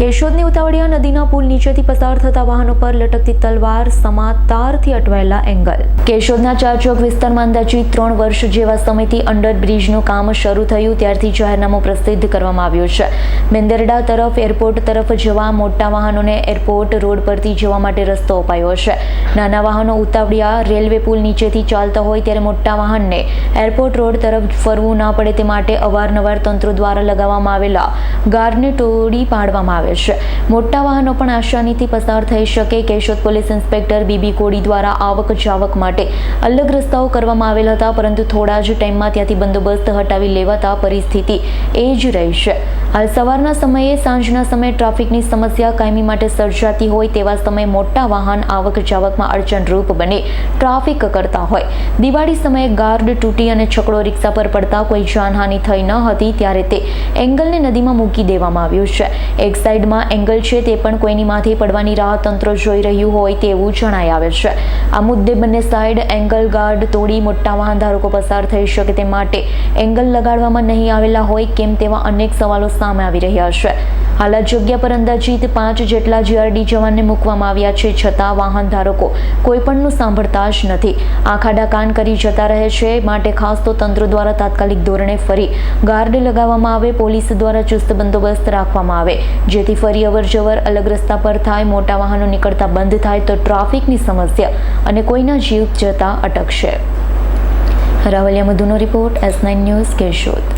કેશોદની ઉતાવળિયા નદીના પુલ નીચેથી પસાર થતા વાહનો પર લટકતી તલવાર સમા તારથી અટવાયેલા એંગલ. કેશોદના ચારચોક વિસ્તારમાં અંદાજી ત્રણ વર્ષ જેવા સમયથી અંડરબ્રિજનું કામ શરૂ થયું, ત્યારથી જાહેરનામું પ્રસિદ્ધ કરવામાં આવ્યું છે. મેંદરડા તરફ એરપોર્ટ તરફ જવા મોટા વાહનોને એરપોર્ટ રોડ પરથી જવા માટે રસ્તો અપાયો છે. નાના વાહનો ઉતાવળિયા રેલવે પુલ નીચેથી ચાલતા હોય ત્યારે મોટા વાહનને એરપોર્ટ રોડ તરફ ફરવું ના પડે તે માટે અવારનવાર તંત્ર દ્વારા લગાવવામાં આવેલા ગાર્ડને તોડી પાડવામાં આવે છે. મોટા વાહનો પણ આસાનીથી પસાર થઈ શકે. કેશોદ પોલીસ ઇન્સ્પેક્ટર બીબી કોડી દ્વારા આવક જાવક માટે અલગ રસ્તાઓ કરવામાં આવેલ હતા, પરંતુ થોડા જ ટાઈમમાં ત્યાંથી બંદોબસ્ત હટાવી લેવાતા પરિસ્થિતિ એ જ રહી છે. હાલ સવારના સમયે, સાંજના સમયે ટ્રાફિકની સમસ્યા કાયમી માટે સર્જાતી હોય તેવા સમયે મોટા વાહન આવક જાવકમાં અડચણરૂપ બને ટ્રાફિક કરતા હોય. દિવાળી સમયે ગાર્ડ તૂટી અને છકડો રિક્ષા પર પડતા કોઈ જાનહાનિ થઈ ન હતી ત્યારે તે એંગલને નદીમાં મૂકી દેવામાં આવ્યું છે. એક સાઈડમાં એંગલ છે તે પણ કોઈની માથે પડવાની રાહ તંત્ર જોઈ રહ્યું હોય તેવું જણાય આવે છે. આ મુદ્દે બંને સાઈડ એંગલ ગાર્ડ તોડી મોટા વાહન ધારકો પસાર થઈ શકે તે માટે એંગલ લગાડવામાં નહીં આવેલા હોય કેમ તેવા અનેક સવાલો સામે આવી રહ્યા છે. હાલ જગ્યા પર અંદાજિત પાંચ જેટલા જીઆરડી જવાનને મૂકવામાં આવ્યા છે, છતાં વાહન ધારકો કોઈ પણનું સાંભળતા જ નથી. આખાડા કાન કરી જતા રહે છે, માટે ખાસ તો તંત્ર દ્વારા તાત્કાલિક ધોરણે ફરી ગાર્ડ લગાવવામાં આવે, પોલીસ દ્વારા ચુસ્ત બંદોબસ્ત રાખવામાં આવે. જેથી ફરી અવર જવર અલગ રસ્તા પર થાય, મોટા વાહનો નીકળતા બંધ થાય તો ટ્રાફિકની સમસ્યા અને કોઈના જીવ જતા અટકશે. Ravaliya મધુનો report S nine news Keshod.